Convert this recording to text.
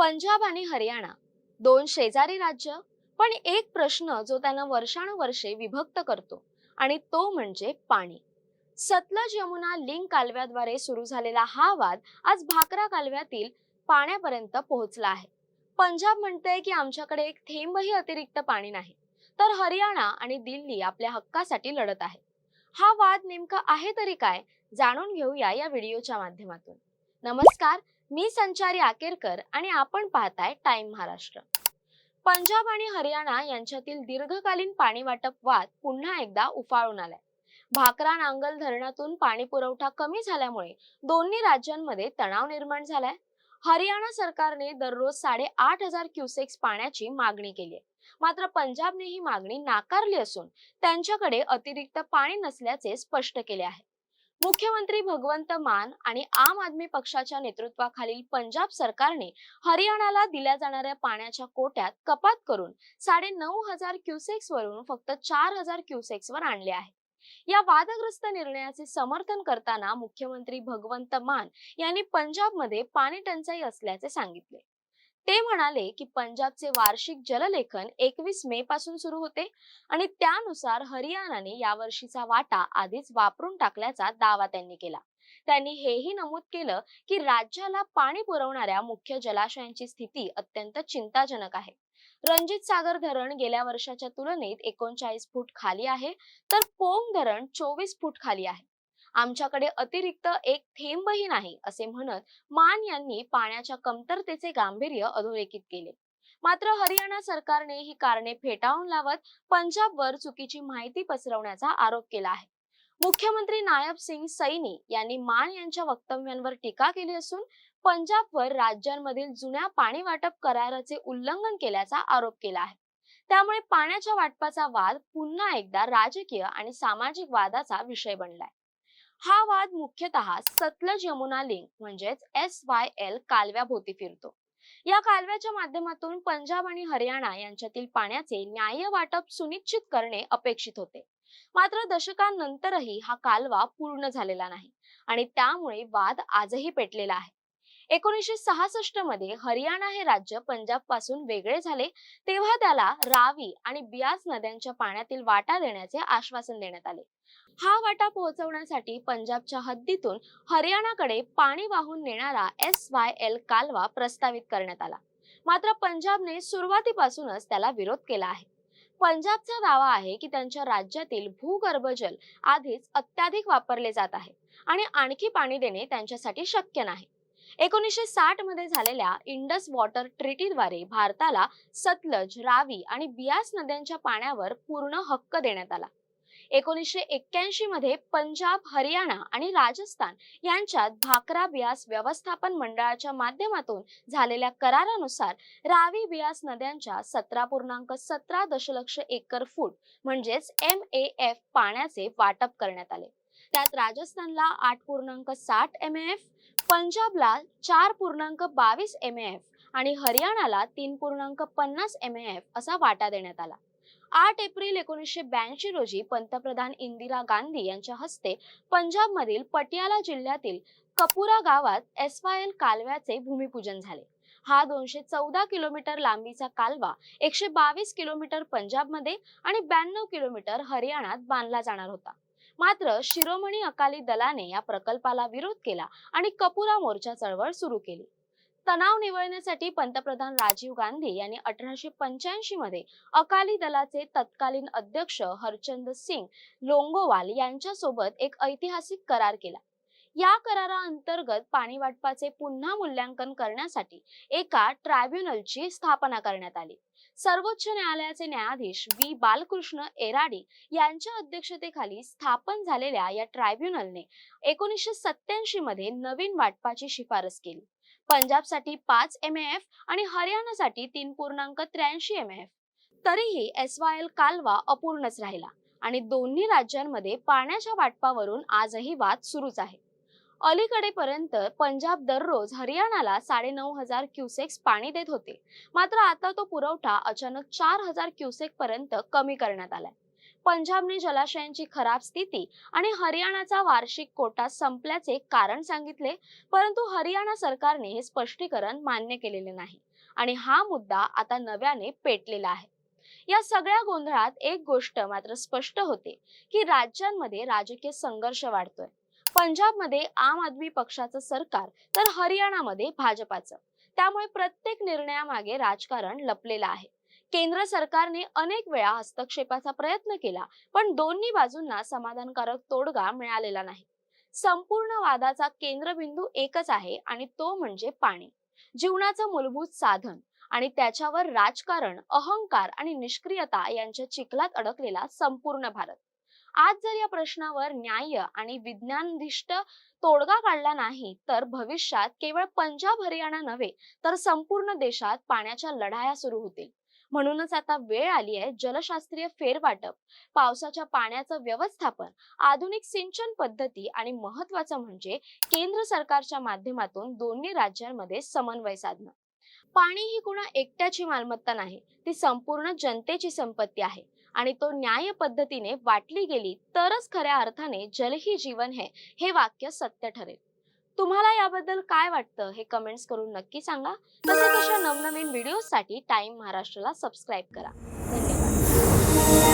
पंजाब आणि हरियाणा दोन शेजारी राज्य पण एक प्रश्न जो त्यांना वर्षानुवर्षे विभक्त करतो आणि तो म्हणजे पाणी. सतलज यमुना लिंक कालव्याद्वारे सुरू झालेला हा वाद आज भाकरा कालव्यातील पाण्यापर्यंत पोहोचला आहे. पंजाब म्हणते की आमच्याकडे एक थेंबही अतिरिक्त पाणी नाही तर हरियाणा आणि दिल्ली आपल्या हक्कासाठी लढत आहे. हा वाद नेमका आहे तरी काय जाणून घेऊया या व्हिडिओच्या माध्यमातून. नमस्कार मी संचारी आकेरकर आणि आपण पाहताय टाइम महाराष्ट्र. पंजाब आणि हरियाणा यांच्यातील दीर्घकालीन पाणी वाटप वाद पुन्हा एकदा उफाळून आलाय. भाकरा नांगल धरणातून पाणी पुरवठा कमी झाल्यामुळे दोन्ही राज्यांमध्ये तणाव निर्माण झालाय. हरियाणा सरकारने दररोज साडेआठ हजार क्युसेक्स पाण्याची मागणी केली आहे. मात्र पंजाबने ही मागणी नाकारली असून त्यांच्याकडे अतिरिक्त पाणी नसल्याचे स्पष्ट केले आहे. मुख्यमंत्री भगवंत मान आणि आम आदमी पक्षाच्या नेतृत्वाखालील पंजाब सरकारने हरियाणाला दिल्या जाणाऱ्या पाण्याच्या कोट्यात कपात करून साडे नऊ हजार क्युसेक्स वरून फक्त चार हजार क्युसेक्स वर आणले आहे. या वादग्रस्त निर्णयाचे समर्थन करताना मुख्यमंत्री भगवंत मान यांनी पंजाबमध्ये पाणी टंचाई असल्याचे सांगितले. ते म्हणाले की पंजाबचे वार्षिक जललेखन एकवीस मे पासून सुरू होते आणि त्यानुसार हरियाणाने यावर्षीचा वाटा आधीच वापरून टाकल्याचा दावा त्यांनी केला. त्यांनी हेही नमूद केलं की राज्याला पाणी पुरवणाऱ्या मुख्य जलाशयांची स्थिती अत्यंत चिंताजनक आहे. रणजित सागर धरण गेल्या वर्षाच्या तुलनेत एकोणचाळीस फूट खाली आहे तर पोंग धरण चोवीस फूट खाली आहे. आमच्याकडे अतिरिक्त एक थेंबही नाही असे म्हणत मान यांनी पाण्याच्या कमतरतेचे गांभीर्य अधोरेखित केले. मात्र हरियाणा सरकारने ही कारणे फेटाळून लावत पंजाबवर चुकीची माहिती पसरवण्याचा आरोप केला आहे. मुख्यमंत्री नायब सिंग सैनी यांनी मान यांच्या वक्तव्यांवर टीका केली असून पंजाबवर राज्यांमधील जुन्या पाणी वाटप कराराचे उल्लंघन केल्याचा आरोप केला आहे. त्यामुळे पाण्याच्या वाटपाचा वाद पुन्हा एकदा राजकीय आणि सामाजिक वादाचा विषय बनलाय. हा वाद मुख्यतः सतलज यमुना लिंक म्हणजेच एस वाय एल कालव्याभोवती फिरतो. या कालव्याच्या माध्यमातून पंजाब आणि हरियाणा यांच्यातील पाण्याचे न्याय्य वाटप सुनिश्चित करणे अपेक्षित होते. मात्र दशकांनंतरही हा कालवा पूर्ण झालेला नाही आणि त्यामुळे वाद आजही पेटलेला आहे. एकोणीसशे सहासष्टमध्ये हरियाणा हे राज्य पंजाबपासून वेगळे झाले तेव्हा त्याला रावी आणि बियास नद्यांच्या पाण्यातील वाटा देण्याचे आश्वासन देण्यात आले. हा वाटा पोहोचवण्यासाठी पंजाबच्या हद्दीतून हरियाणाकडे पाणी वाहून नेणारा एस वाय एल कालवा प्रस्तावित करण्यात आला. मात्र पंजाबने सुरुवातीपासूनच त्याला विरोध केला आहे. पंजाबचा दावा आहे की त्यांच्या राज्यातील भूगर्भजल आधीच अत्याधिक वापरले जात आहे आणि आणखी पाणी देणे त्यांच्यासाठी शक्य नाही. एकोणीसशे साठमध्ये झालेल्या इंडस वॉटर ट्रिटीद्वारे भारताला सतलज रावी आणि बियास नद्यांच्या पाण्यावर पूर्ण हक्क देण्यात आला. एकोणीसशे एक्क्याऐंशी मध्ये पंजाब हरियाणा आणि राजस्थान यांच्यात भाकरा बियास व्यवस्थापन मंडळाच्या माध्यमातून झालेल्या करारानुसार रावी बियास नद्यांच्या सतरा पूर्णांक सतरा दशलक्ष एकर फूट म्हणजेच एम ए एफ पाण्याचे वाटप करण्यात आले. त्यात राजस्थानला आठ पूर्णांक साठ एम एफ पंजाबला चार पूर्णांक बावीस एम एफ आणि हरियाणाला तीन पूर्णांक पन्नास एम एफ असा वाटा देण्यात आला. आठ एप्रिल एकोणीसशे ब्याऐंशी रोजी पंतप्रधान इंदिरा गांधी यांच्या हस्ते पंजाबमधील पटियाला जिल्ह्यातील कपुरा गावात एस वाय एल कालव्याचे भूमिपूजन झाले. हा दोनशे चौदा किलोमीटर लांबीचा कालवा एकशे बावीस किलोमीटर पंजाबमध्ये आणि ब्याण्णव किलोमीटर हरियाणात बांधला जाणार होता. मात्र शिरोमणी अकाली दलाने या प्रकल्पाला विरोध केला आणि कपुरा मोर्चा चळवळ सुरू केली. तणाव निवळण्यासाठी पंतप्रधान राजीव गांधी यांनी अठराशे पंच्याऐंशी मध्ये अकाली दलाचे तत्कालीन अध्यक्ष हरचंद सिंग लोंगोवाल यांच्यासोबत एक ऐतिहासिक करार केला. या कराराअंतर्गत पाणी वाटपाचे पुन्हा मूल्यांकन करण्यासाठी एका ट्रायब्युनलची स्थापना करण्यात आली. सर्वोच्च न्यायालयाचे न्यायाधीश व्ही. बालकृष्ण एराडी यांच्या अध्यक्षतेखाली स्थापन झालेल्या या ट्रायब्युनलने एकोणीसशे सत्याऐंशी मध्ये नवीन वाटपाची शिफारस केली. पंजाबसाठी पाच एम एफ आणि हरियाणासाठी तीन पूर्णांक त्र्याऐंशी एम एफ तरीही एस वाय एल कालवा अपूर्णच राहिला आणि दोन्ही राज्यांमध्ये पाण्याच्या वाटपावरून आजही वाद सुरूच आहे. अलीकडेपर्यंत पंजाब दररोज हरियाणाला साडे नऊ हजार क्युसेक्स पाणी देत होते. मात्र आता तो पुरवठा अचानक चार हजार क्युसेक पर्यंत कमी करण्यात आलाय. पंजाबने जलाशयांची खराब स्थिती आणि हरियाणाचा वार्षिक कोटा संपल्याचे कारण सांगितले परंतु हरियाणा सरकारने हे स्पष्टीकरण मान्य केलेले नाही आणि हा मुद्दा आता नव्याने पेटलेला आहे. या सगळ्या गोंधळात एक गोष्ट मात्र स्पष्ट होते की राज्यांमध्ये राजकीय संघर्ष वाढतोय. पंजाबमध्ये आम आदमी पक्षाचं सरकार तर हरियाणामध्ये भाजपाचं. त्यामुळे प्रत्येक निर्णयामागे राजकारण लपलेलं आहे. केंद्र सरकारने अनेक वेळा हस्तक्षेपाचा प्रयत्न केला पण दोन्ही बाजूंना समाधानकारक तोडगा मिळालेला नाही. संपूर्ण वादाचा केंद्रबिंदू एकच आहे आणि तो म्हणजे पाणी. जीवनाचं मूलभूत साधन आणि त्याच्यावर राजकारण अहंकार आणि निष्क्रियता यांच्या चिखलात अडकलेला संपूर्ण भारत. आज जर या प्रश्नावर न्याय आणि विज्ञानधिष्ठ तोडगा काढला नाही तर भविष्यात केवळ पंजाब हरियाणा नव्हे तर संपूर्ण देशात पाण्याच्या लढाया सुरू होतील. म्हणूनच आता वेळ आली आहे जलशास्त्रीय फेरवाटप पावसाच्या पाण्याचं व्यवस्थापन आधुनिक सिंचन पद्धती आणि महत्वाचं म्हणजे केंद्र सरकारच्या माध्यमातून दोन्ही राज्यांमध्ये समन्वय साधणं. पाणी ही कुणा एकट्याची मालमत्ता नाही ती संपूर्ण जनतेची संपत्ती आहे आणि तो न्याय पद्धतीने वाटली गेली तरच खऱ्या अर्थाने जल ही जीवन है हे वाक्य सत्य ठरेल. तुम्हाला याबद्दल काय वाटतं? हे कमेंट्स करून नक्की सांगा. तसेच अशा नवनवीन व्हिडिओसाठी टाइम महाराष्ट्राला सबस्क्राईब करा. धन्यवाद.